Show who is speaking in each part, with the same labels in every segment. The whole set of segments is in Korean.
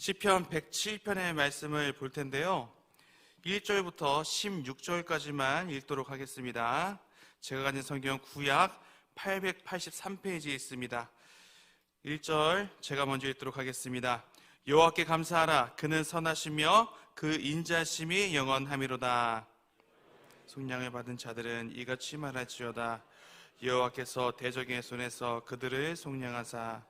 Speaker 1: 시편 107편의 말씀을 볼 텐데요. 1절부터 16절까지만 읽도록 하겠습니다. 제가 가진 성경 구약 883페이지에 있습니다. 1절 제가 먼저 읽도록 하겠습니다. 여호와께 감사하라 그는 선하시며 그 인자심이 영원함이로다. 속량을 받은 자들은 이같이 말할지어다. 여호와께서 대적의 손에서 그들을 속량하사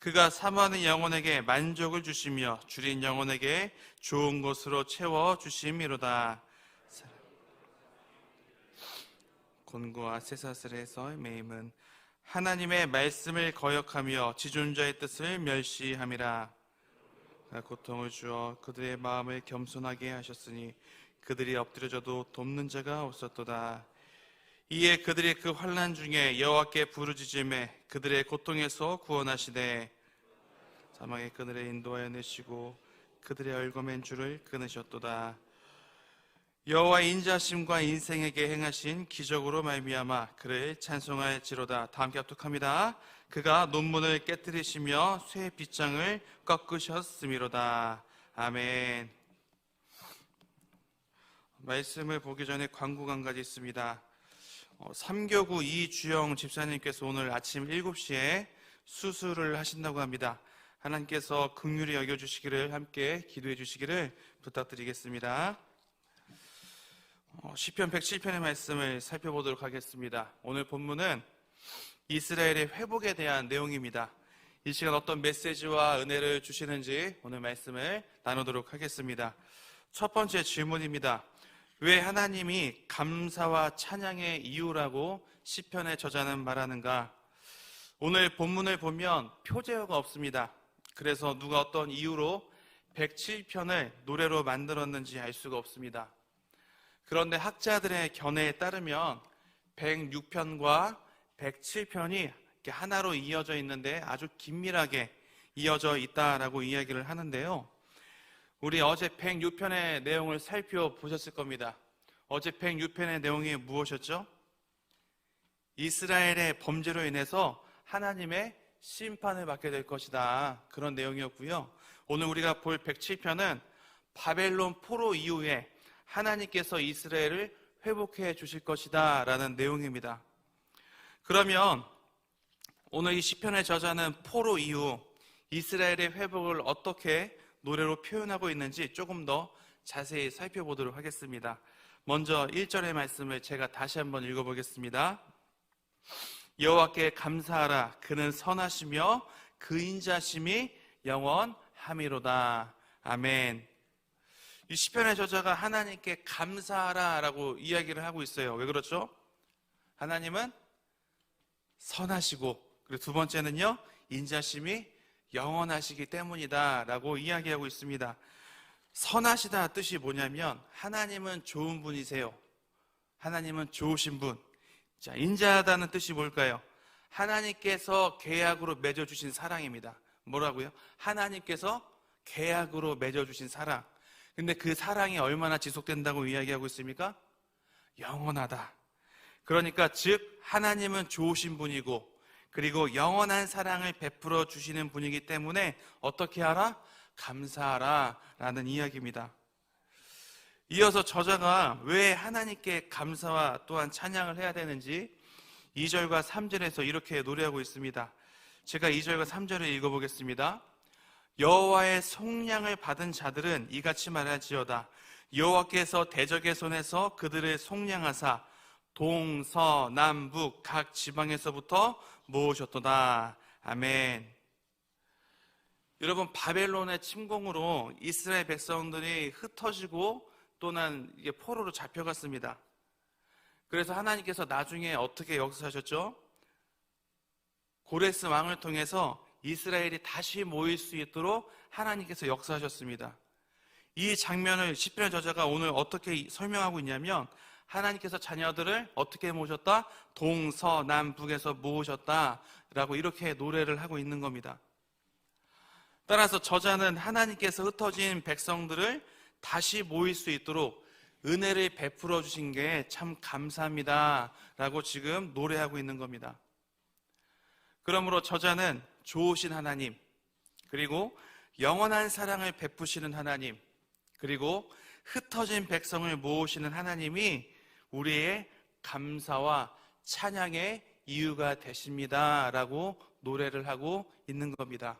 Speaker 1: 그가 사모하는 영혼에게 만족을 주시며 줄인 영혼에게 좋은 것으로 채워 주심이로다. 곤고와 쇠사슬에서 매임은 하나님의 말씀을 거역하며 지존자의 뜻을 멸시함이라. 고통을 주어 그들의 마음을 겸손하게 하셨으니 그들이 엎드려져도 돕는 자가 없었도다. 이에 그들이 그 환란 중에 여호와께 부르짖음에 그들의 고통에서 구원하시되 사망의 그늘에 인도하여 내시고 그들의 얼거맨 줄을 끊으셨도다. 여호와 인자심과 인생에게 행하신 기적으로 말미암아 그를 찬송할지로다. 다 함께 합독합니다. 그가 논문을 깨뜨리시며 쇠 빗장을 꺾으셨음이로다. 아멘. 말씀을 보기 전에 광고가 한 가지 있습니다. 어, 3교구 이주영 집사님께서 오늘 아침 7시에 수술을 하신다고 합니다. 하나님께서 긍휼히 여겨주시기를 함께 기도해 주시기를 부탁드리겠습니다. 어, 시편 107편의 말씀을 살펴보도록 하겠습니다. 오늘 본문은 이스라엘의 회복에 대한 내용입니다. 이 시간 어떤 메시지와 은혜를 주시는지 오늘 말씀을 나누도록 하겠습니다. 첫 번째 질문입니다. 왜 하나님이 감사와 찬양의 이유라고 시편의 저자는 말하는가? 오늘 본문을 보면 표제어가 없습니다. 그래서 누가 어떤 이유로 107편을 노래로 만들었는지 알 수가 없습니다. 그런데 학자들의 견해에 따르면 106편과 107편이 하나로 이어져 있는데 아주 긴밀하게 이어져 있다라고 이야기를 하는데요. 우리 어제 106편의 내용을 살펴보셨을 겁니다. 어제 106편의 내용이 무엇이었죠? 이스라엘의 범죄로 인해서 하나님의 심판을 받게 될 것이다. 그런 내용이었고요. 오늘 우리가 볼 107편은 바벨론 포로 이후에 하나님께서 이스라엘을 회복해 주실 것이다. 라는 내용입니다. 그러면 오늘 이 시편의 저자는 포로 이후 이스라엘의 회복을 어떻게 노래로 표현하고 있는지 조금 더 자세히 살펴보도록 하겠습니다. 먼저 1절의 말씀을 제가 다시 한번 읽어보겠습니다. 여호와께 감사하라 그는 선하시며 그 인자심이 영원함이로다. 아멘. 이 시편의 저자가 하나님께 감사하라라고 이야기를 하고 있어요. 왜 그렇죠? 하나님은 선하시고 그리고 두 번째는요. 인자심이 영원하시기 때문이다 라고 이야기하고 있습니다. 선하시다 뜻이 뭐냐면 하나님은 좋은 분이세요. 하나님은 좋으신 분. 자, 인자하다는 뜻이 뭘까요? 하나님께서 계약으로 맺어주신 사랑입니다. 뭐라고요? 하나님께서 계약으로 맺어주신 사랑. 근데 그 사랑이 얼마나 지속된다고 이야기하고 있습니까? 영원하다. 그러니까 즉, 하나님은 좋으신 분이고, 그리고 영원한 사랑을 베풀어 주시는 분이기 때문에 어떻게 하라? 감사하라. 라는 이야기입니다. 이어서 저자가 왜 하나님께 감사와 또한 찬양을 해야 되는지 2절과 3절에서 이렇게 노래하고 있습니다. 제가 2절과 3절을 읽어보겠습니다. 여호와의 속량을 받은 자들은 이같이 말할지어다. 여호와께서 대적의 손에서 그들을 속량하사 동서 남북 각 지방에서부터 모으셨도다. 아멘. 여러분 바벨론의 침공으로 이스라엘 백성들이 흩어지고 또는 이게 포로로 잡혀갔습니다. 그래서 하나님께서 나중에 어떻게 역사하셨죠? 고레스 왕을 통해서 이스라엘이 다시 모일 수 있도록 하나님께서 역사하셨습니다. 이 장면을 시편의 저자가 오늘 어떻게 설명하고 있냐면 하나님께서 자녀들을 어떻게 모으셨다? 동서남북에서 모으셨다라고 이렇게 노래를 하고 있는 겁니다. 따라서 저자는 하나님께서 흩어진 백성들을 다시 모일 수 있도록 은혜를 베풀어 주신 게 참 감사합니다 라고 지금 노래하고 있는 겁니다. 그러므로 저자는 좋으신 하나님, 그리고 영원한 사랑을 베푸시는 하나님, 그리고 흩어진 백성을 모으시는 하나님이 우리의 감사와 찬양의 이유가 되십니다 라고 노래를 하고 있는 겁니다.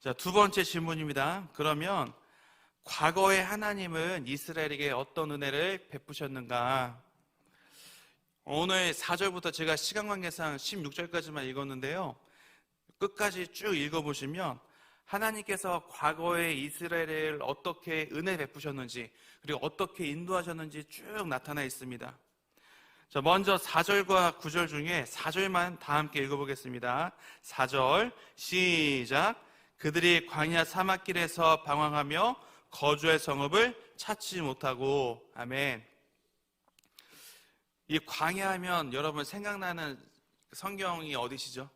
Speaker 1: 자, 두 번째 질문입니다. 그러면 과거에 하나님은 이스라엘에게 어떤 은혜를 베푸셨는가? 오늘 4절부터 제가 시간 관계상 16절까지만 읽었는데요. 끝까지 쭉 읽어보시면 하나님께서 과거에 이스라엘을 어떻게 은혜 베푸셨는지 그리고 어떻게 인도하셨는지 쭉 나타나 있습니다. 자, 먼저 4절과 9절 중에 4절만 다 함께 읽어보겠습니다. 4절 시작 그들이 광야 사막길에서 방황하며 거주의 성읍을 찾지 못하고 아멘. 이 광야하면 여러분 생각나는 성경이 어디시죠?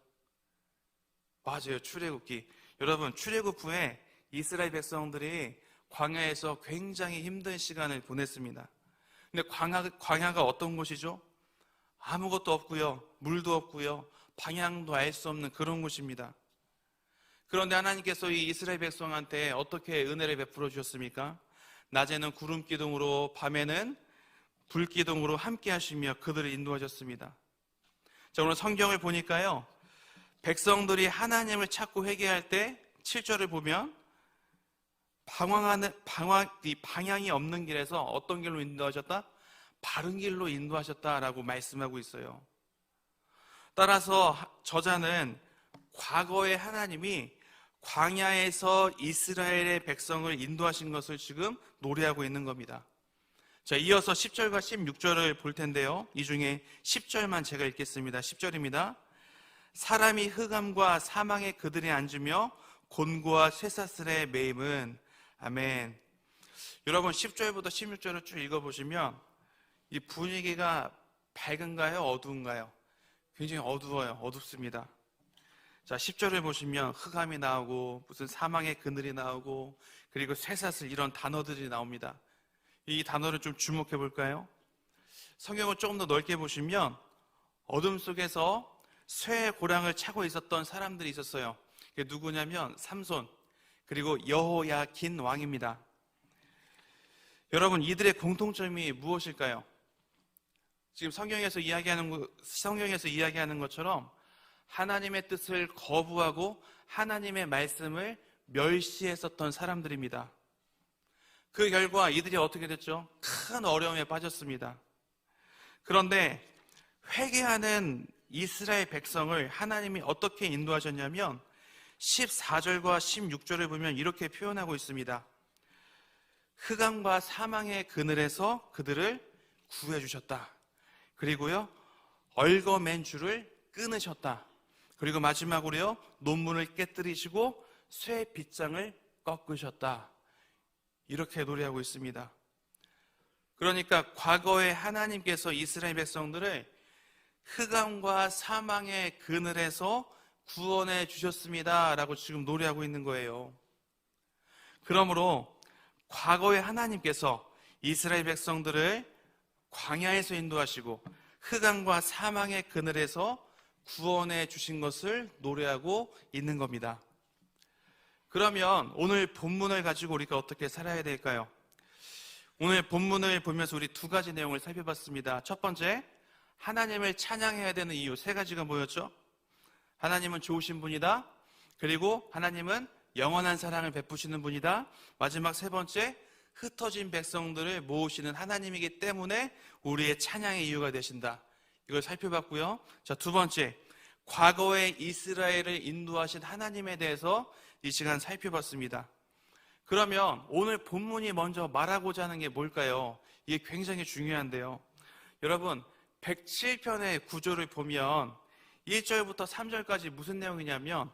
Speaker 1: 맞아요. 출애굽기. 여러분 출애굽 후에 이스라엘 백성들이 광야에서 굉장히 힘든 시간을 보냈습니다. 근데 광야, 광야가 어떤 곳이죠? 아무것도 없고요. 물도 없고요. 방향도 알 수 없는 그런 곳입니다. 그런데 하나님께서 이 이스라엘 백성한테 어떻게 은혜를 베풀어 주셨습니까? 낮에는 구름 기둥으로 밤에는 불 기둥으로 함께 하시며 그들을 인도하셨습니다. 자, 오늘 성경을 보니까요. 백성들이 하나님을 찾고 회개할 때 7절을 보면 방황하는 방황 이 방향이 없는 길에서 어떤 길로 인도하셨다? 바른 길로 인도하셨다라고 말씀하고 있어요. 따라서 저자는 과거에 하나님이 광야에서 이스라엘의 백성을 인도하신 것을 지금 노래하고 있는 겁니다. 자, 이어서 10절과 16절을 볼 텐데요. 이 중에 10절만 제가 읽겠습니다. 10절입니다. 사람이 흑암과 사망의 그들이 앉으며 곤고와 쇠사슬의 매임은 아멘. 여러분 10절부터 16절을 쭉 읽어보시면 이 분위기가 밝은가요? 어두운가요? 굉장히 어두워요. 어둡습니다. 자, 10절을 보시면 흑암이 나오고 무슨 사망의 그늘이 나오고 그리고 쇠사슬 이런 단어들이 나옵니다. 이 단어를 좀 주목해 볼까요? 성경을 조금 더 넓게 보시면 어둠 속에서 쇠 고랑을 차고 있었던 사람들이 있었어요. 그게 누구냐면 삼손 그리고 여호야긴 왕입니다. 여러분 이들의 공통점이 무엇일까요? 지금 성경에서 이야기하는 거- 성경에서 이야기하는 것처럼 하나님의 뜻을 거부하고 하나님의 말씀을 멸시했었던 사람들입니다. 그 결과 이들이 어떻게 됐죠? 큰 어려움에 빠졌습니다. 그런데 회개하는 이스라엘 백성을 하나님이 어떻게 인도하셨냐면 14절과 16절을 보면 이렇게 표현하고 있습니다. 흑암과 사망의 그늘에서 그들을 구해 주셨다. 그리고요. 얼거맨 줄을 끊으셨다. 그리고 마지막으로요. 논문을 깨뜨리시고 쇠 빗장을 꺾으셨다. 이렇게 노래하고 있습니다. 그러니까 과거에 하나님께서 이스라엘 백성들을 흑암과 사망의 그늘에서 구원해 주셨습니다 라고 지금 노래하고 있는 거예요. 그러므로 과거에 하나님께서 이스라엘 백성들을 광야에서 인도하시고 흑암과 사망의 그늘에서 구원해 주신 것을 노래하고 있는 겁니다. 그러면 오늘 본문을 가지고 우리가 어떻게 살아야 될까요? 오늘 본문을 보면서 우리 두 가지 내용을 살펴봤습니다. 첫 번째, 하나님을 찬양해야 되는 이유 세 가지가 뭐였죠? 하나님은 좋으신 분이다. 그리고 하나님은 영원한 사랑을 베푸시는 분이다. 마지막 세 번째, 흩어진 백성들을 모으시는 하나님이기 때문에 우리의 찬양의 이유가 되신다. 이걸 살펴봤고요. 자, 두 번째, 과거에 이스라엘을 인도하신 하나님에 대해서 이 시간 살펴봤습니다. 그러면 오늘 본문이 먼저 말하고자 하는 게 뭘까요? 이게 굉장히 중요한데요. 여러분, 107편의 구조를 보면 1절부터 3절까지 무슨 내용이냐면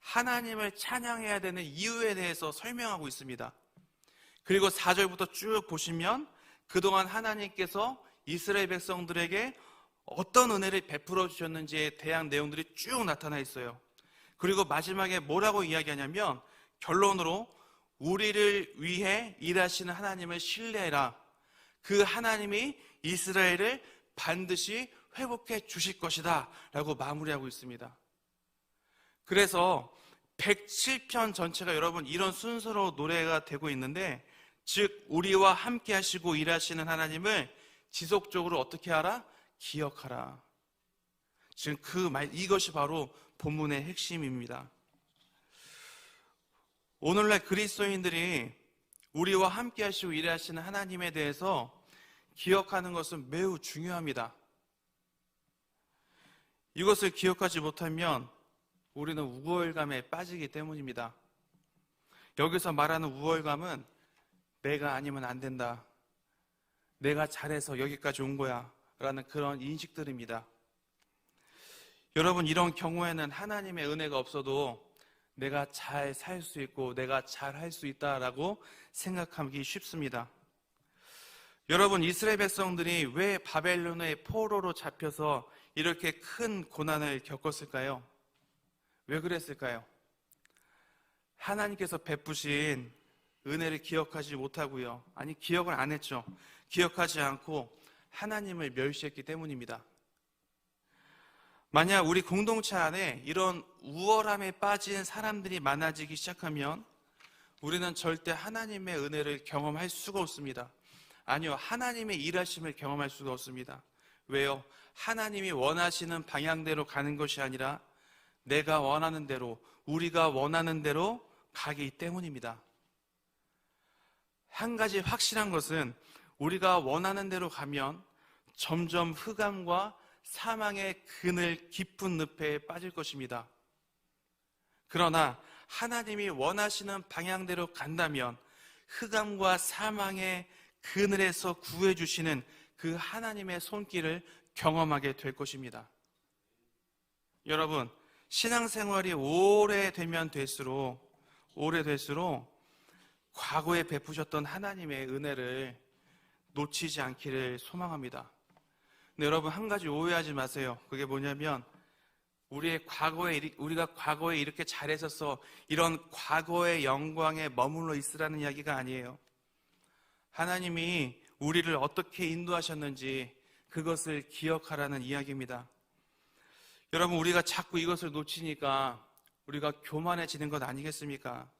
Speaker 1: 하나님을 찬양해야 되는 이유에 대해서 설명하고 있습니다. 그리고 4절부터 쭉 보시면 그동안 하나님께서 이스라엘 백성들에게 어떤 은혜를 베풀어 주셨는지에 대한 내용들이 쭉 나타나 있어요. 그리고 마지막에 뭐라고 이야기하냐면 결론으로 우리를 위해 일하시는 하나님을 신뢰해라. 그 하나님이 이스라엘을 반드시 회복해 주실 것이다. 라고 마무리하고 있습니다. 그래서 107편 전체가 여러분 이런 순서로 노래가 되고 있는데 즉 우리와 함께 하시고 일하시는 하나님을 지속적으로 어떻게 하라? 기억하라. 지금 그 말 이것이 바로 본문의 핵심입니다. 오늘날 그리스도인들이 우리와 함께 하시고 일하시는 하나님에 대해서 기억하는 것은 매우 중요합니다. 이것을 기억하지 못하면 우리는 우월감에 빠지기 때문입니다. 여기서 말하는 우월감은 내가 아니면 안 된다. 내가 잘해서 여기까지 온 거야. 라는 그런 인식들입니다. 여러분, 이런 경우에는 하나님의 은혜가 없어도 내가 잘 살 수 있고 내가 잘 할 수 있다라고 생각하기 쉽습니다. 여러분, 이스라엘 백성들이 왜 바벨론의 포로로 잡혀서 이렇게 큰 고난을 겪었을까요? 왜 그랬을까요? 하나님께서 베푸신 은혜를 기억하지 못하고요. 아니, 기억을 안 했죠. 기억하지 않고 하나님을 멸시했기 때문입니다. 만약 우리 공동체 안에 이런 우월함에 빠진 사람들이 많아지기 시작하면 우리는 절대 하나님의 은혜를 경험할 수가 없습니다. 아니요, 하나님의 일하심을 경험할 수가 없습니다. 왜요? 하나님이 원하시는 방향대로 가는 것이 아니라 내가 원하는 대로, 우리가 원하는 대로 가기 때문입니다. 한 가지 확실한 것은 우리가 원하는 대로 가면 점점 흑암과 사망의 그늘 깊은 늪에 빠질 것입니다. 그러나 하나님이 원하시는 방향대로 간다면 흑암과 사망의 그늘에서 구해주시는 그 하나님의 손길을 경험하게 될 것입니다. 여러분, 신앙생활이 오래되면 될수록, 오래될수록 과거에 베푸셨던 하나님의 은혜를 놓치지 않기를 소망합니다. 근데 여러분 한 가지 오해하지 마세요. 그게 뭐냐면 우리의 과거에 우리가 과거에 이렇게 잘했었어 이런 과거의 영광에 머물러 있으라는 이야기가 아니에요. 하나님이 우리를 어떻게 인도하셨는지 그것을 기억하라는 이야기입니다. 여러분 우리가 자꾸 이것을 놓치니까 우리가 교만해지는 것 아니겠습니까?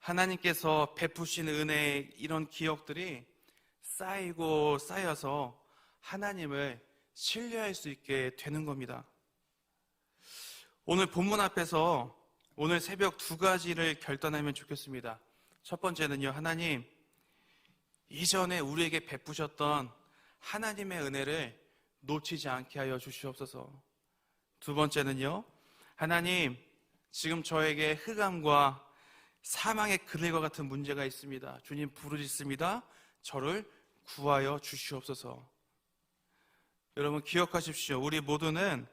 Speaker 1: 하나님께서 베푸신 은혜의 이런 기억들이 쌓이고 쌓여서 하나님을 신뢰할 수 있게 되는 겁니다. 오늘 본문 앞에서 오늘 새벽 두 가지를 결단하면 좋겠습니다. 첫 번째는요, 하나님, 이전에 우리에게 베푸셨던 하나님의 은혜를 놓치지 않게 하여 주시옵소서. 두 번째는요, 하나님, 지금 저에게 흑암과 사망의 그늘과 같은 문제가 있습니다. 주님 부르짖습니다. 저를 구하여 주시옵소서. 여러분 기억하십시오. 우리 모두는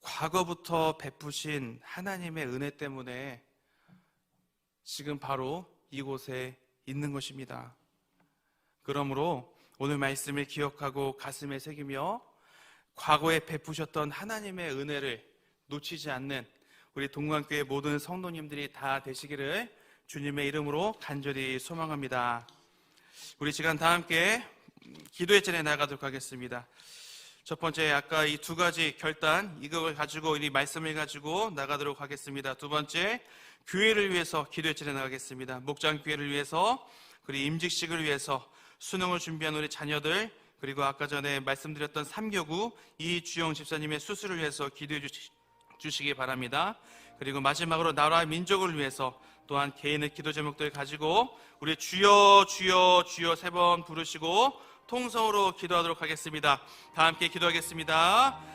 Speaker 1: 과거부터 베푸신 하나님의 은혜 때문에 지금 바로 이곳에 있는 것입니다. 그러므로 오늘 말씀을 기억하고 가슴에 새기며 과거에 베푸셨던 하나님의 은혜를 놓치지 않는 우리 동관교회 모든 성도님들이 다 되시기를 주님의 이름으로 간절히 소망합니다. 우리 시간 다 함께 기도의 전에 나가도록 하겠습니다. 첫 번째 아까 이 두 가지 결단 이걸 가지고 이 말씀을 가지고 나가도록 하겠습니다. 두 번째 교회를 위해서 기도의 전에 나가겠습니다. 목장 교회를 위해서 그리고 임직식을 위해서 수능을 준비한 우리 자녀들 그리고 아까 전에 말씀드렸던 3교구 이주영 집사님의 수술을 위해서 기도해 주시, 주시 기 바랍니다. 그리고 마지막으로 나라 민족을 위해서 또한 개인의 기도 제목들 가지고 우리 주여 주여 주여 세 번 부르시고 통성으로 기도하도록 하겠습니다. 다 함께 기도하겠습니다.